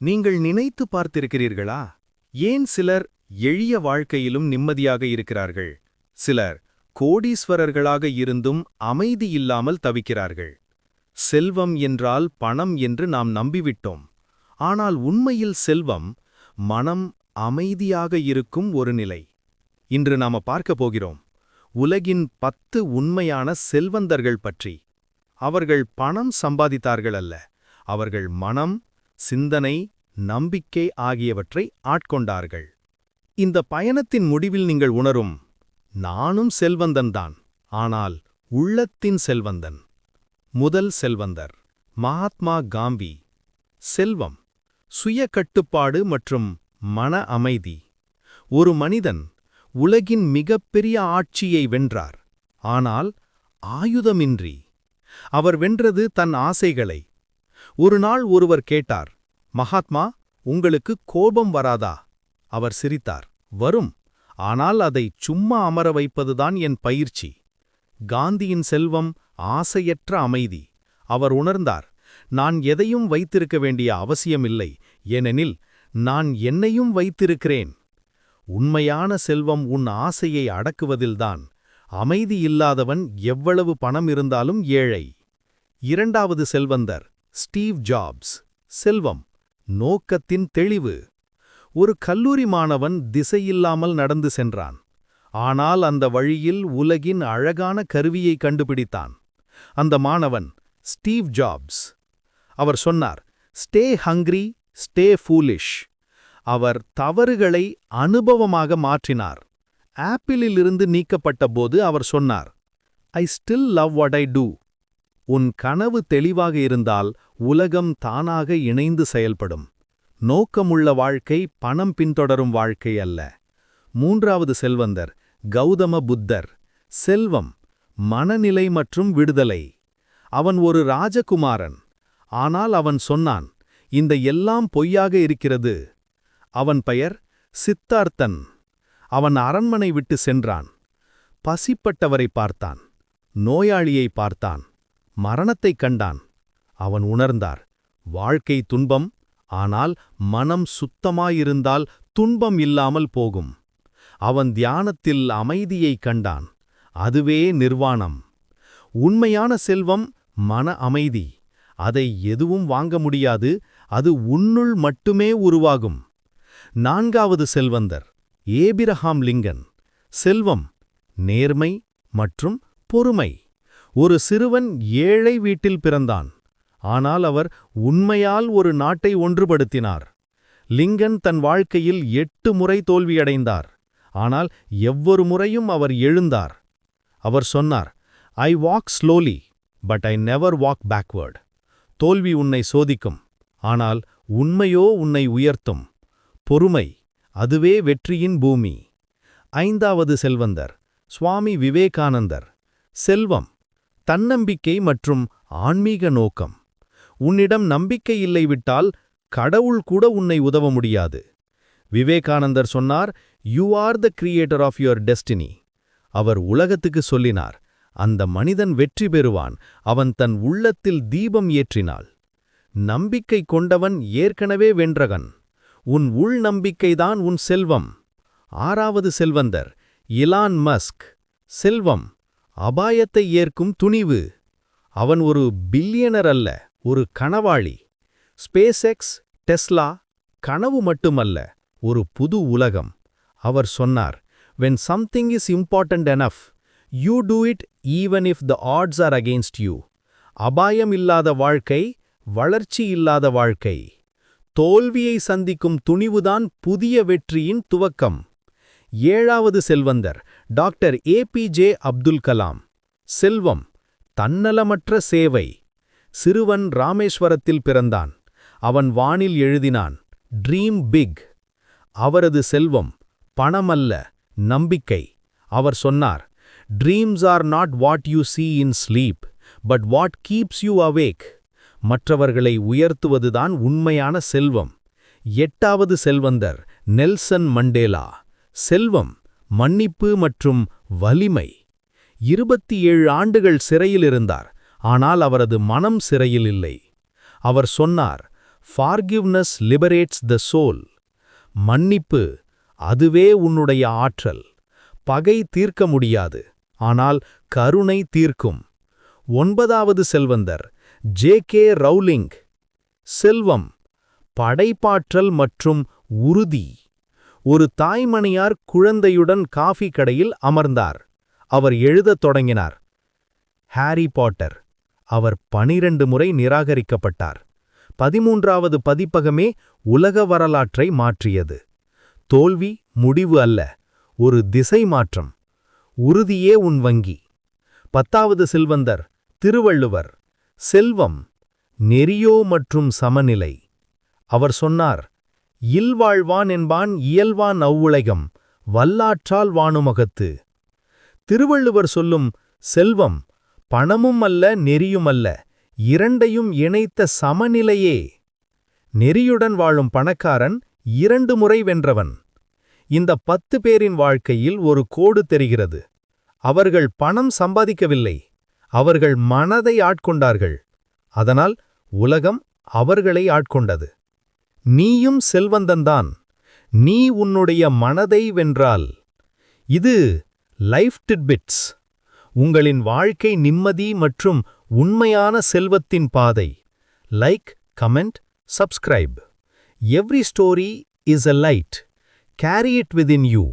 நீங்கள் நினைத்து பார்த்திருக்கிறீர்களா? ஏன் சிலர் எளிய வாழ்க்கையிலும் நிம்மதியாக இருக்கிறார்கள்? சிலர் கோடீஸ்வரர்களாக இருந்தும் அமைதி இல்லாமல் தவிக்கிறார்கள். செல்வம் என்றால் பணம் என்று நாம் நம்பிவிட்டோம். ஆனால் உண்மையில் செல்வம் மனம் அமைதியாக இருக்கும் ஒரு நிலை. இன்று நாம பார்க்க போகிறோம். உலகின் பத்து உண்மையான செல்வந்தர்கள் பற்றி. அவர்கள் பணம் சம்பாதித்தார்கள் அல்ல. அவர்கள் மனம் சிந்தனை நம்பிக்கை ஆகியவற்றை ஆட்கொண்டார்கள். இந்த பயணத்தின் முடிவில் நீங்கள் உணரும் நானும் செல்வந்தன்தான் ஆனால் உள்ளத்தின் செல்வந்தன் முதல் செல்வந்தர் மகாத்மா காந்தி செல்வம் சுய கட்டுப்பாடு மற்றும் மன அமைதி. ஒரு மனிதன் உலகின் மிகப்பெரிய ஆட்சியை வென்றார் ஆனால் ஆயுதமின்றி. அவர் வென்றது தன் ஆசைகளை. ஒரு நாள் ஒருவர் கேட்டார் மகாத்மா உங்களுக்கு கோபம் வராதா? அவர் சிரித்தார். வரும். ஆனால் அதை சும்மா அமர வைப்பதுதான் என் பயிற்சி. காந்தியின் செல்வம் ஆசையற்ற அமைதி. அவர் உணர்ந்தார். நான் எதையும் வைத்திருக்க வேண்டிய அவசியமில்லை. ஏனெனில் நான் என்னையும் வைத்திருக்கிறேன். உண்மையான செல்வம் உன் ஆசையை அடக்குவதில்தான். அமைதி இல்லாதவன் எவ்வளவு பணம் இருந்தாலும் ஏழை. இரண்டாவது செல்வந்தர் ஸ்டீவ் ஜாப்ஸ். செல்வம். நோக்கத்தின் தெளிவு. ஒரு கல்லூரி மாணவன் திசையில்லாமல் நடந்து சென்றான். ஆனால் அந்த வழியில் உலகின் அழகான கருவியை கண்டுபிடித்தான். அந்த மாணவன் ஸ்டீவ் ஜாப்ஸ். அவர் சொன்னார் ஸ்டே ஹங்க்ரி ஸ்டே ஃபூலிஷ். அவர் தவறுகளை அனுபவமாக மாற்றினார். ஆப்பிளிலிருந்து நீக்கப்பட்ட போது அவர் சொன்னார் I still love what I do. உன் கனவு தெளிவாக இருந்தால் உலகம் தானாக இணைந்து செயல்படும். நோக்கமுள்ள வாழ்க்கை பணம் பின்தொடரும் வாழ்க்கை அல்ல. மூன்றாவது செல்வந்தர் கௌதம புத்தர். செல்வம் மனநிலை மற்றும் விடுதலை. அவன் ஒரு ராஜகுமாரன். ஆனால் அவன் சொன்னான் இந்த எல்லாம் பொய்யாக இருக்கிறது. அவன் பெயர் சித்தார்த்தன். அவன் அரண்மனை விட்டு சென்றான். பசிப்பட்டவரை பார்த்தான். நோயாளியை பார்த்தான். மரணத்தைக் கண்டான். அவன் உணர்ந்தார் வாழ்க்கை துன்பம் ஆனால் மனம் சுத்தமாயிருந்தால் துன்பம் இல்லாமல் போகும். அவன் தியானத்தில் அமைதியை கண்டான் அதுவே நிர்வாணம். உண்மையான செல்வம் மன அமைதி. அதை எதுவும் வாங்க முடியாது அது உன்னுள் மட்டுமே உருவாகும். நான்காவது செல்வந்தர் ஏபிரஹாம் லிங்கன். செல்வம் நேர்மை மற்றும் பொறுமை. ஒரு சிறுவன் ஏழை வீட்டில் பிறந்தான். ஆனால் அவர் உண்மையால் ஒரு நாட்டை ஒன்றுபடுத்தினார். லிங்கன் தன் வாழ்க்கையில் எட்டு முறை தோல்வியடைந்தார். ஆனால் எவ்வொரு முறையும் அவர் எழுந்தார். அவர் சொன்னார் I walk slowly but I never walk backward தோல்வி உன்னை சோதிக்கும் ஆனால் உண்மையோ உன்னை உயர்த்தும். பொறுமை அதுவே வெற்றியின் பூமி. ஐந்தாவது செல்வந்தர் சுவாமி விவேகானந்தர். செல்வம் தன்னம்பிக்கை மற்றும் ஆன்மீக நோக்கம். உன்னிடம் நம்பிக்கை இல்லை விட்டால் கடவுள் கூட உன்னை உதவ முடியாது. விவேகானந்தர் சொன்னார் you are the creator of your destiny அவர் உலகத்துக்கு சொல்லினார் அந்த மனிதன் வெற்றி பெறுவான் அவன் தன் உள்ளத்தில் தீபம் ஏற்றினாள். நம்பிக்கை கொண்டவன் ஏற்கனவே வென்றகன். உன் உள் நம்பிக்கைதான் உன் செல்வம். ஆறாவது செல்வந்தர் இலான் மஸ்க் செல்வம் அபாயத்தை ஏற்கும் துணிவு. அவன் ஒரு பில்லியனர் அல்ல ஒரு கனவாளி. ஸ்பேஸ்எக்ஸ் டெஸ்லா கனவு மட்டுமல்ல ஒரு புது உலகம். அவர் சொன்னார் when something is important enough you do it even if the odds are against you அபாயம் இல்லாத வாழ்க்கை வளர்ச்சி இல்லாத வாழ்க்கை. தோல்வியை சந்திக்கும் துணிவுதான் புதிய வெற்றியின் துவக்கம். ஏழாவது செல்வந்தர் டாக்டர் ஏபிஜே அப்துல் கலாம். செல்வம் தன்னலமற்ற சேவை. சிறுவன் ராமேஸ்வரத்தில் பிறந்தான். அவன் வானில் எழுதினான் ட்ரீம் பிக் அவரது செல்வம் பணமல்ல நம்பிக்கை. அவர் சொன்னார் dreams are not what you see in sleep but what keeps you awake மற்றவர்களை உயர்த்துவதுதான் உண்மையான செல்வம். எட்டாவது செல்வந்தர் நெல்சன் மண்டேலா. செல்வம் மன்னிப்பு மற்றும் வலிமை. இருபத்தி ஏழு ஆண்டுகள் சிறையில் இருந்தார் ஆனால் அவரது மனம் சிறையில் இல்லை. அவர் சொன்னார் ஃபார்கிவ்னஸ் லிபரேட்ஸ் த சோல் மன்னிப்பு அதுவே உன்னுடைய ஆற்றல். பகை தீர்க்க முடியாது ஆனால் கருணை தீர்க்கும். ஒன்பதாவது செல்வந்தர் ஜே கே ரவுலிங். செல்வம் படைப்பாற்றல் மற்றும் உறுதி. ஒரு தாய்மணியார் குழந்தையுடன் காஃபி கடையில் அமர்ந்தார். அவர் எழுதத் தொடங்கினார். ஹாரி பாட்டர் அவர் பனிரெண்டு முறை நிராகரிக்கப்பட்டார். பதிமூன்றாவது பதிப்பகமே உலக வரலாற்றை மாற்றியது. தோல்வி முடிவு அல்ல ஒரு திசை மாற்றம். உறுதியே உன் வங்கி. பத்தாவது செல்வந்தர் திருவள்ளுவர். செல்வம் நெறியோ மற்றும் சமநிலை. அவர் சொன்னார் இல்வாழ்வான் என்பான் இயல்வான் அவ்வுலகம் வல்லாற்றால் வானுமகத்து. திருவள்ளுவர் சொல்லும் செல்வம் பணமும் அல்ல நெறியுமல்ல இரண்டையும் இணைத்த சமநிலையே. நெறியுடன் வாழும் பணக்காரன் இரண்டு முறை வென்றவன். இந்த பத்து பேரின் வாழ்க்கையில் ஒரு கோடு தெரிகிறது. அவர்கள் பணம் சம்பாதிக்கவில்லை அவர்கள் மனதை ஆட்கொண்டார்கள். அதனால் உலகம் அவர்களை ஆட்கொண்டது. நீயும் செல்வந்தன்தான். நீ உன்னுடைய மனதை வென்றால். இது லைஃப் டிட்பிட்ஸ். உங்களின் வாழ்க்கை நிம்மதி மற்றும் உண்மையான செல்வத்தின் பாதை. Like comment subscribe. Every story is a light. Carry it within you.